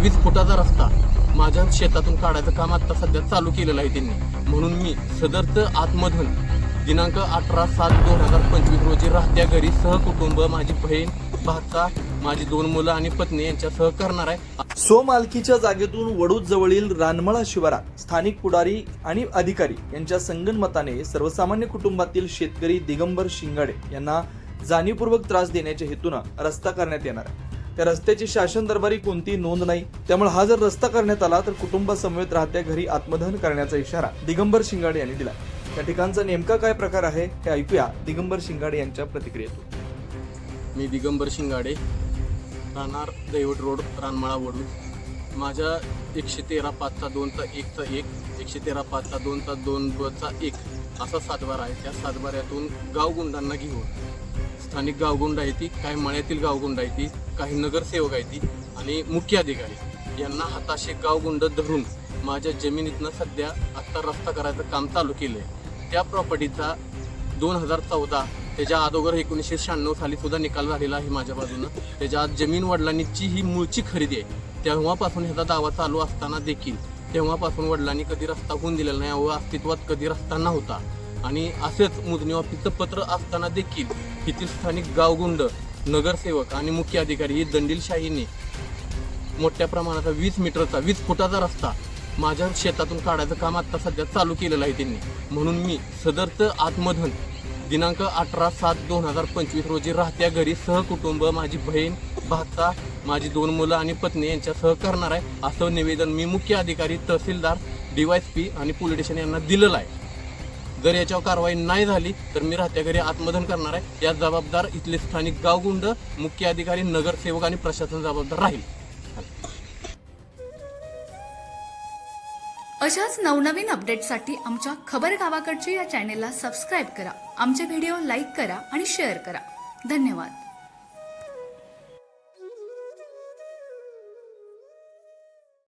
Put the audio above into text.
वीस फुटाचा रस्ता माझ्या शेतातून काढायचं काम आता सध्या चालू केलेलं आहे त्यांनी. म्हणून मी सदरचं आतमधून दिनांक अठरा सात दोन हजार पंचवीस रोजी राहत्या घरी सहकुटुंब माझी बहीण भाचा माझी दोन मुलं आणि पत्नी यांच्यासह करणार आहे. स्वमालकीच्या जागेतून वडूज जवळील रानमळा शिवारात स्थानिक पुढारी आणि अधिकारी यांच्या संगणमताने सर्वसामान्य कुटुंबातील शेतकरी दिगंबर शिंगाडे यांना जाणीवपूर्वक त्रास देण्याच्या हेतूनं रस्ता करण्यात येणार आहे. त्या रस्त्याची शासन दरबारी कोणती नोंद नाही. त्यामुळे हा जर रस्ता करण्यात आला तर कुटुंबासमवेत राहत्या घरी आत्मदहन करण्याचा इशारा दिगंबर शिंगाडे यांनी दिला. त्या ठिकाणचा नेमका काय प्रकार आहे हे ऐकूया दिगंबर शिंगाडे यांच्या प्रतिक्रियेतून. मी दिगंबर शिंगाडे राहणार दैवट रोड रानमाळा माझ्या एकशे तेरा पाचचा दोनचा एकचा एक एकशे तेरा पाचचा दोनचा दोन दोनचा एक असा सातबारा आहे. त्या सातबाऱ्यातून गावगुंडांना घेऊन. स्थानिक गावगुंड आहे ती काही मळ्यातील गावगुंड आहे ती काही नगरसेवक आहेत ती आणि मुख्य अधिकारी यांना हाताशे गावगुंड धरून माझ्या जमिनीतनं सध्या आत्ता रस्ता करायचं काम चालू केलं आहे त्या प्रॉपर्टीचा दोन हजार चौदा त्याच्या अगोदर एकोणीसशे शहाण्णव साली सुद्धा निकाल झालेला आहे माझ्या बाजूनं. त्याच्या आज जमीन वडिलांची ही मूळची खरेदी आहे. तेव्हापासून ह्याचा दावा चालू असताना देखील तेव्हापासून वडिलांनी कधी रस्ता होऊन दिलेला नाही व अस्तित्वात कधी रस्ता नव्हता. आणि असेच मोजणी ऑफिसचं पत्र असताना देखील येथील स्थानिक गावगुंड नगरसेवक आणि मुख्य अधिकारी ही दंडीलशाहीने मोठ्या प्रमाणाचा वीस मीटरचा वीस फुटाचा रस्ता माझ्या शेतातून काढायचं काम आता सध्या चालू केलेलं आहे त्यांनी. म्हणून मी सदरचं आत्मधन दिनांक अठरा सात दोन हजार पंचवीस रोजी राहत्या घरी सहकुटुंब माझी बहीण भाता माझी दोन मुलं आणि पत्नी यांच्यासह करणार आहे असं निवेदन मी मुख्य अधिकारी तहसीलदार डी वायस पी आणि पोलीस स्टेशन यांना दिलेलं आहे. जर याच्यावर कारवाई नाही झाली तर मी राहत्या घरी आत्मदहन करणार आहे. या जबाबदार इथले स्थानिक गावगुंड मुख्य अधिकारी नगरसेवक आणि प्रशासन जबाबदार राहील. अशाच नवनवीन अपडेटसाठी आमच्या खबर गावाकडची या चॅनेलला सबस्क्राईब करा. आमचे व्हिडिओ लाईक करा आणि शेअर करा. धन्यवाद.